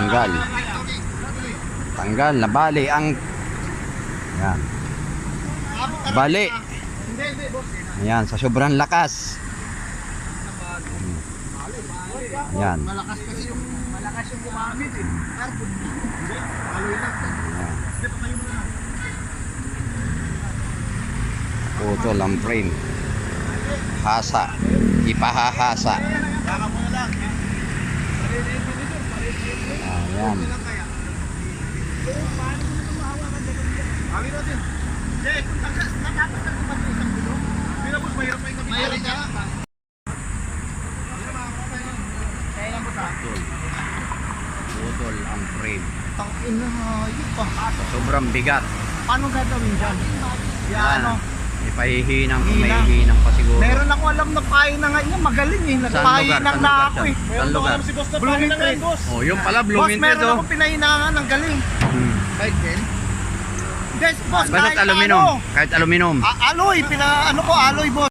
Tanggal. Tanggal na bali ang Yan. Bali. Ayan, sa sobrang lakas. Ayan. Malakas kasi yung malakas yung gumamit eh. Carbon. Putol ang frame. Hasa. Ipahahasa. Baka mo na lang. Ayan. Kami natin. Hindi, kung tagas, natapos na kung pati isang gulo. Hindi na boss, mahirap pa yung kapit. Mahirap ka. Kaya lang po sa Putol ang frame. Tang ina, hayop pa. Sobrang bigat. Paano gagawin dyan? Yan. Yan, ano? Ipahihinang kung may Hinang. hinang pa siguro. Meron ako alam na pahinang niya, magaling eh. Nagpahinang na lugar ako eh. Saan lugar? si boss na Blooming Tree. boss. Oh, yung pala Boss, Bloomington meron oh. ako pinahinangan ng galing. Hmm. Kahit din? Yes, boss. Basta kahit aluminum. ano. Kahit aluminum. A- aloy, pina, ano ko, aloy, boss.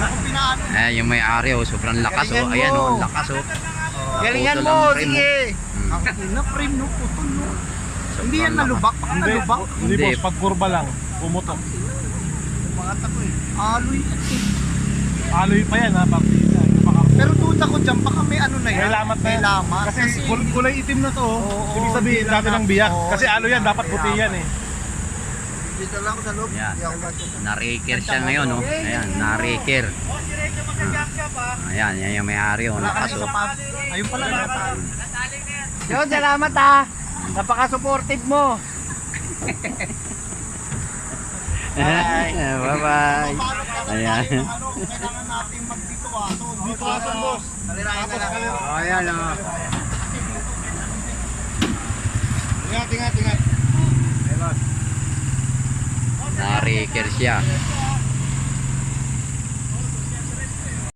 Pinaano. Eh, yung may ari oh, sobrang lakas oh. Galingan Ayan oh, ang lakas oh. Galingan Putol mo, ang sige. Hmm. Ang ina, frame no, putol no. Hindi yan nalubak, baka nalubak. hindi boss, pag kurba lang, pumutok. Mga tako eh. Aloy yan eh. Aloy pa yan ha, partida. Yung baka- Pero duda ko dyan, baka may ano na yan. May lamat na May yan. lamat. Kasi, kul- kulay itim na to. oh. Oo, Ibig sabihin, dati ng biyak. oo, Kasi aloy yan, dapat puti yan eh. Dito lang ako sa loob. Yan. Ako masok. Na-raker siya ngayon oh. Ayan, na-raker. Ayan, yan yung may ari oh. Wala ka Lakas na oh. sa pa- Ayun pala na. Yun, salamat ah. Napaka-supportive mo. Bye-bye. Ayan. Kailangan natin magdito aso. Dito aso, boss. Kalirahin na lang. Ayan oh. Ingat, ingat, ingat. Na-raker siya.